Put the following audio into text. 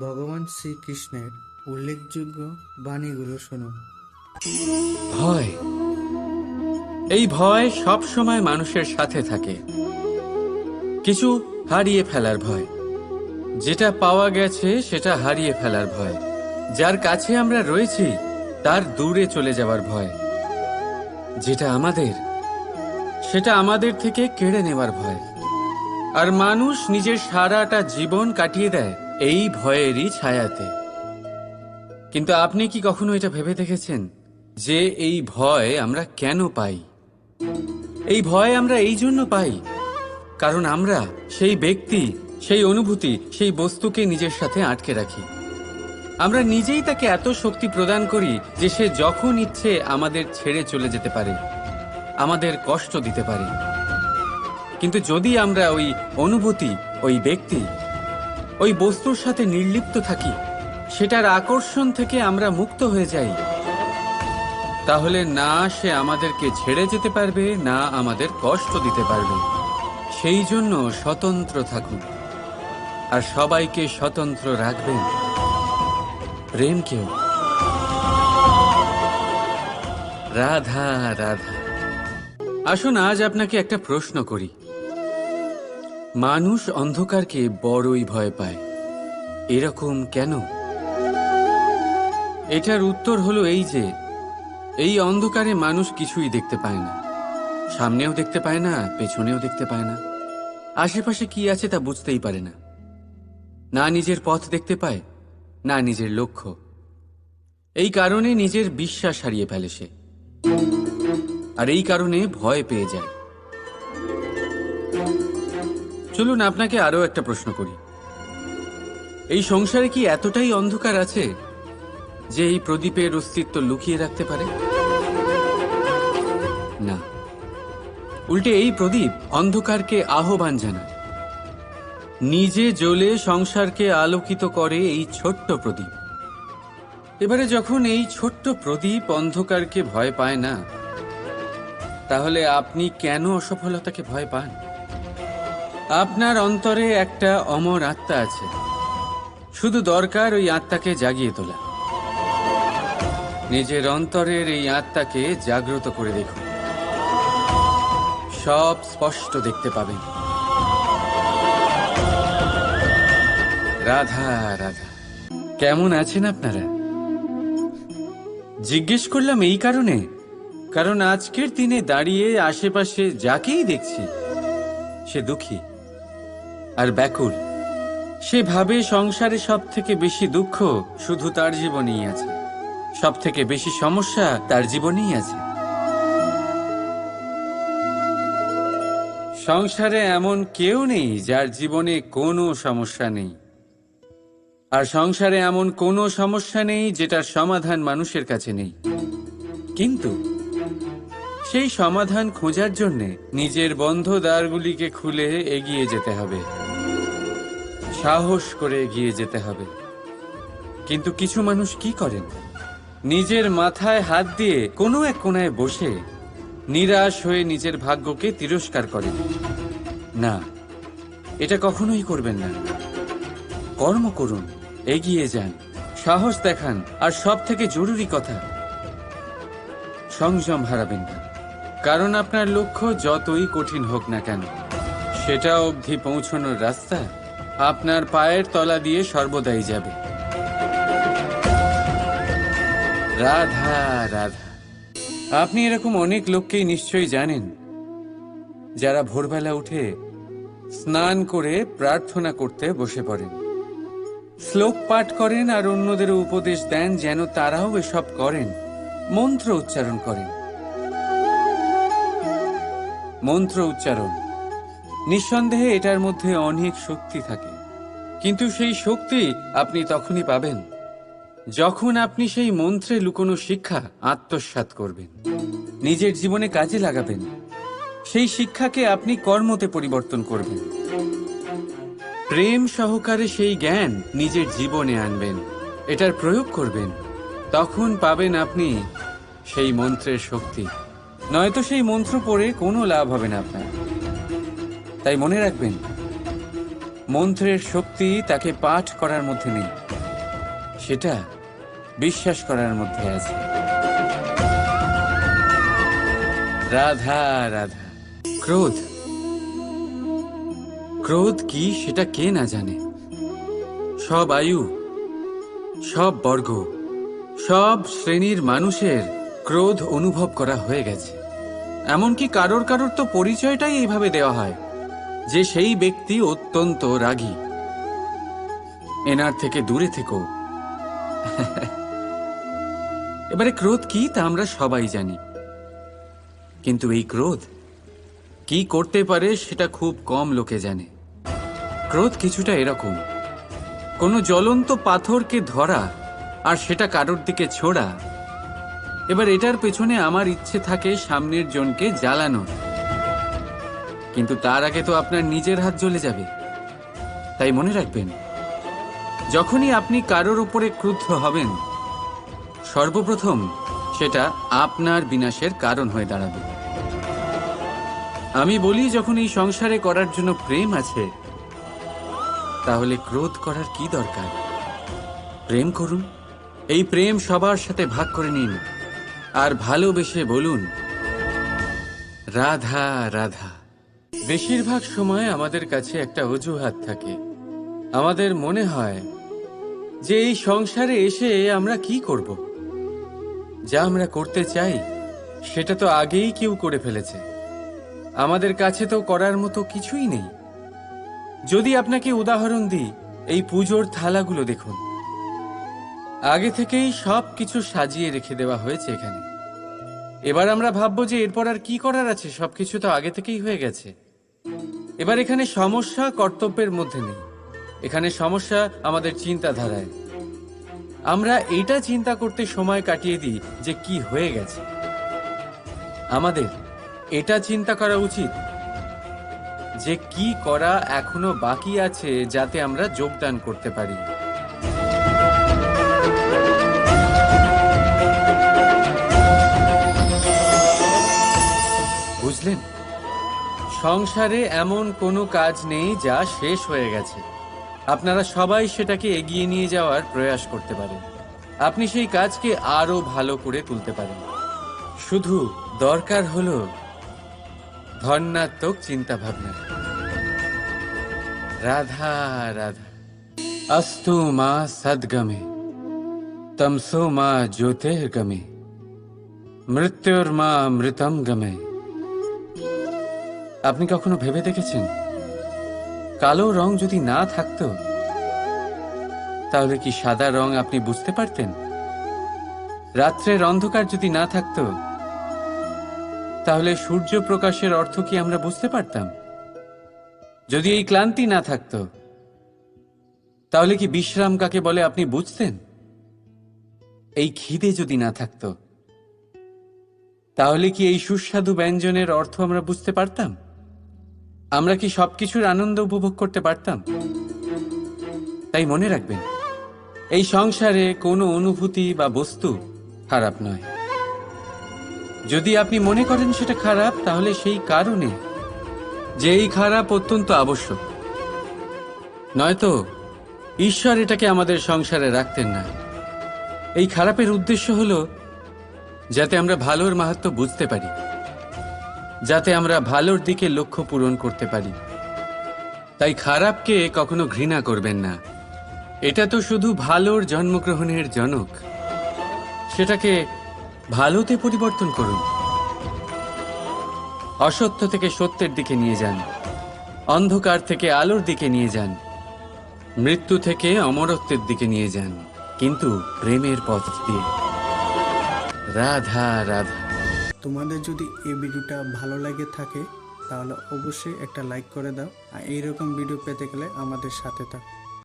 ভগবান শ্রীকৃষ্ণের উল্লেখযোগ্য বাণীগুলো শুনুন। ভয়। এই ভয় সব সময় মানুষের সাথে থাকে। কিছু হারিয়ে ফেলার ভয়। যেটা পাওয়া গেছে, সেটা হারিয়ে ফেলার ভয়। যার কাছে আমরা রয়েছি, তার দূরে চলে যাওয়ার ভয়। যেটা আমাদের, সেটা আমাদের থেকে কেড়ে নেওয়ার ভয়। আর মানুষ নিজের সারাটা জীবন কাটিয়ে দেয়। এই ভয়েরই ছায়াতে। কিন্তু আপনি কি কখনো এটা ভেবে দেখেছেন যে এই ভয় আমরা কেন পাই? এই ভয় আমরা এই জন্য পাই কারণ আমরা সেই ব্যক্তি, সেই অনুভূতি, সেই বস্তুকে নিজের সাথে আটকে রাখি। আমরা নিজেই তাকে এত শক্তি প্রদান করি যে সে যখন ইচ্ছে আমাদের ছেড়ে চলে যেতে পারে, আমাদের কষ্ট দিতে পারে। কিন্তু যদি আমরা ওই অনুভূতি, ওই ব্যক্তি ওই বস্তুর সাথে নির্লিপ্ত থাকি। সেটার আকর্ষণ থেকে আমরা মুক্ত হয়ে যাই। তাহলে না সে আমাদেরকে ছেড়ে যেতে পারবে, না আমাদের কষ্ট দিতে পারবে। সেই জন্য স্বতন্ত্র থাকুন। আর সবাইকে স্বতন্ত্র রাখবেন। প্রেমকেও রাধা রাধা। আসুন, আজ আপনাকে একটা প্রশ্ন করি। মানুষ অন্ধকারকে বড়ই ভয় পায়। এরকম কেন? এটার উত্তর হলো এই যে, এই অন্ধকারে মানুষ কিছুই দেখতে পায় না। সামনেও দেখতে পায় না, পেছনেও দেখতে পায় না। আশেপাশে কি আছে তা বুঝতেই পারে না। না নিজের পথ দেখতে পায়, না নিজের লক্ষ্য। এই কারণে নিজের বিশ্বাস হারিয়ে ফেলে সে। আর এই কারণে ভয় পেয়ে যায়। চলুন আপনাকে আরও একটা প্রশ্ন করি। এই সংসারে কি এতটাই অন্ধকার আছে যে এই প্রদীপের অস্তিত্ব লুকিয়ে রাখতে পারে? না। উল্টে এই প্রদীপ অন্ধকারকে আহ্বান জানায়। নিজে জ্বলে সংসারকে আলোকিত করে এই ছোট্ট প্রদীপ। এবারে যখন এই ছোট্ট প্রদীপ অন্ধকারকে ভয় পায় না, তাহলে আপনি কেন অসফলতাকে ভয় পান? আপনার অন্তরে একটা অমর আত্মা আছে। শুধু দরকার ওই আত্মাকে জাগিয়ে তোলা। নিজের অন্তরের এই আত্মাকে জাগ্রত করে দেখুন। সব স্পষ্ট দেখতে পাবেন। রাধা রাধা। কেমন আছেন আপনারা? জিজ্ঞেস করলাম এই কারণে, কারণ আজকের দিনে দাঁড়িয়ে আশেপাশে যাকেই দেখছি, সে দুঃখী। আর ব্যাকুল। সে ভাবে সংসারে সব থেকে বেশি দুঃখ শুধু তার জীবনেই আছে। সব থেকে বেশি সমস্যা তার জীবনেই আছে। সংসারে এমন কেউ নেই যার জীবনে কোনো সমস্যা নেই। আর সংসারে এমন কোনো সমস্যা নেই যেটার সমাধান মানুষের কাছে নেই। কিন্তু সেই সমাধান খোঁজার জন্যে নিজের বন্ধ দ্বারগুলিকে খুলে এগিয়ে যেতে হবে। সাহস করে এগিয়ে যেতে হবে। কিন্তু কিছু মানুষ কি করেন? নিজের মাথায় হাত দিয়ে কোনো এক কোনায় বসে নিরাশ হয়ে নিজের ভাগ্যকে তিরস্কার করেন। না, এটা কখনোই করবেন না। কর্ম করুন, এগিয়ে যান, সাহস দেখান, আর সব থেকে জরুরি কথা, সংযম হারাবেন না। কারণ আপনার লক্ষ্য যতই কঠিন হোক না কেন, সেটা অবধি পৌঁছানোর রাস্তা আপনার পায়ের তলা দিয়ে সর্বদাই যাবে। রাধা রাধা। আপনি এরকম অনেক লোককেই নিশ্চয়ই জানেন, যারা ভোরবেলা উঠে স্নান করে প্রার্থনা করতে বসে পড়েন। শ্লোক পাঠ করেন আর অন্যদের উপদেশ দেন যেন তারাও এসব করেন, মন্ত্র উচ্চারণ করেন। মন্ত্র উচ্চারণ। নিঃসন্দেহে এটার মধ্যে অনেক শক্তি থাকে। কিন্তু সেই শক্তি আপনি তখনই পাবেন, যখন আপনি সেই মন্ত্রে লুকোনো শিক্ষা আত্মসাৎ করবেন, নিজের জীবনে কাজে লাগাবেন, সেই শিক্ষাকে আপনি কর্মতে পরিবর্তন করবেন। প্রেম সহকারে সেই জ্ঞান নিজের জীবনে আনবেন, এটার প্রয়োগ করবেন, তখন পাবেন আপনি সেই মন্ত্রের শক্তি। নয়তো সেই মন্ত্র পড়ে কোনো লাভ হবে না আপনার। তাই মনে রাখবেন, মন্ত্রের শক্তি তাকে পাঠ করার মধ্যে নেই, সেটা বিশ্বাস করার মধ্যে আছে। রাধা রাধা। ক্রোধ। ক্রোধ কি সেটা কে না জানে? সব আয়ু, সব বর্গ, সব শ্রেণির মানুষের ক্রোধ অনুভব করা হয়ে গেছে। এমনকি কারোর কারোর তো পরিচয়টাই এইভাবে দেওয়া হয়। যে সেই ব্যক্তি অত্যন্ত রাগী। এনার থেকে দূরে থেকো। এবারে ক্রোধ কি তা আমরা সবাই জানি। কিন্তু এই ক্রোধ কি করতে পারে সেটা খুব কম লোকে জানে। ক্রোধ কিছুটা এরকম। কোনো জ্বলন্ত পাথরকে ধরা আর সেটা কারোর দিকে ছোড়া। এবার এটার পেছনে আমার ইচ্ছে থাকে সামনের জনকে জ্বালানোর। কিন্তু তার আগে তো আপনার নিজের হাত জ্বলে যাবে। তাই মনে রাখবেন, যখনই আপনি কারোর উপরে ক্রুদ্ধ হবেন, সর্বপ্রথম সেটা আপনার বিনাশের কারণ হয়ে দাঁড়াবে। আমি বলি, যখন এই সংসারে করার জন্য প্রেম আছে, তাহলে ক্রোধ করার কি দরকার? প্রেম করুন, এই প্রেম সবার সাথে ভাগ করে নিন, আর ভালোবেসে বলুন, রাধা রাধা। বেশিরভাগ সময় আমাদের কাছে একটা অজুহাত থাকে। আমাদের মনে হয় যে এই সংসারে এসে আমরা কি করব? যা আমরা করতে চাই, সেটা তো আগেই কেউ করে ফেলেছে। আমাদের কাছে তো করার মতো কিছুই নেই। যদি আপনাকে উদাহরণ দিই, এই পুজোর থালাগুলো দেখুন। আগে থেকেই সব কিছু সাজিয়ে রেখে দেওয়া হয়েছে এখানে। এবার আমরা ভাববো যে এরপর আর কি করার আছে? সবকিছু তো আগে থেকেই হয়ে গেছে। এবার এখানে সমস্যা কর্তব্যের মধ্যে নেই। এখানে সমস্যা আমাদের চিন্তাধারায়। আমরা এটা চিন্তা করতে সময় কাটিয়ে দিই যে কি হয়ে গেছে। আমাদের এটা চিন্তা করা উচিত যে কি করা এখনও বাকি আছে যাতে আমরা যোগদান করতে পারি। বুঝলেন? সংসারে এমন কোনো কাজ নেই যা শেষ হয়ে গেছে। আপনারা সবাই সেটাকে এগিয়ে নিয়ে যাওয়ার প্রয়াস করতে পারেন। আপনি সেই কাজকে আরও ভালো করে তুলতে পারেন। শুধু দরকার হলো ধন্যাত্মক চিন্তাভাবনা। রাধা রাধা। অস্তু মা সদ্গমে, তমসো মা জ্যোতির্গমে, মৃত্যুর মা মৃতম গমে আপনি কখনো ভেবে দেখেছেন? কালো রং যদি না থাকতো, তাহলে কি সাদা রং আপনি বুঝতে পারতেন? রাত্রের অন্ধকার যদি না থাকতো, তাহলে সূর্য প্রকাশের অর্থ কি আমরা বুঝতে পারতাম? যদি এই ক্লান্তি না থাকতো, তাহলে কি বিশ্রাম কাকে বলে আপনি বুঝতেন? এই খিদে যদি না থাকতো, তাহলে কি এই সুস্বাদু ব্যঞ্জনের অর্থ আমরা বুঝতে পারতাম? আমরা কি সবকিছুর আনন্দ উপভোগ করতে পারতাম? তাই মনে রাখবেন, এই সংসারে কোনো অনুভূতি বা বস্তু খারাপ নয়। যদি আপনি মনে করেন সেটা খারাপ, তাহলে সেই কারণে যে এই খারাপ অত্যন্ত আবশ্যক। নয়তো ঈশ্বর এটাকে আমাদের সংসারে রাখতেন না। এই খারাপের উদ্দেশ্য হলো যাতে আমরা ভালোর মাহাত্ম বুঝতে পারি। যাতে আমরা ভালোর দিকে লক্ষ্য পূরণ করতে পারি। তাই খারাপকে কখনো ঘৃণা করবেন না। এটা তো শুধু ভালোর জন্মগ্রহণের জনক। সেটাকে ভালোতে পরিবর্তন করুন। অসত্য থেকে সত্যের দিকে নিয়ে যান। অন্ধকার থেকে আলোর দিকে নিয়ে যান। মৃত্যু থেকে অমরত্বের দিকে নিয়ে যান। কিন্তু প্রেমের পথ দিয়ে। রাধা রাধা। তোমাদের যদি এই ভিডিওটা ভালো লাগে থাকে, তাহলে অবশ্যই একটা লাইক করে দাও। আর এইরকম ভিডিও পেতে গেলে আমাদের সাথে থাকো।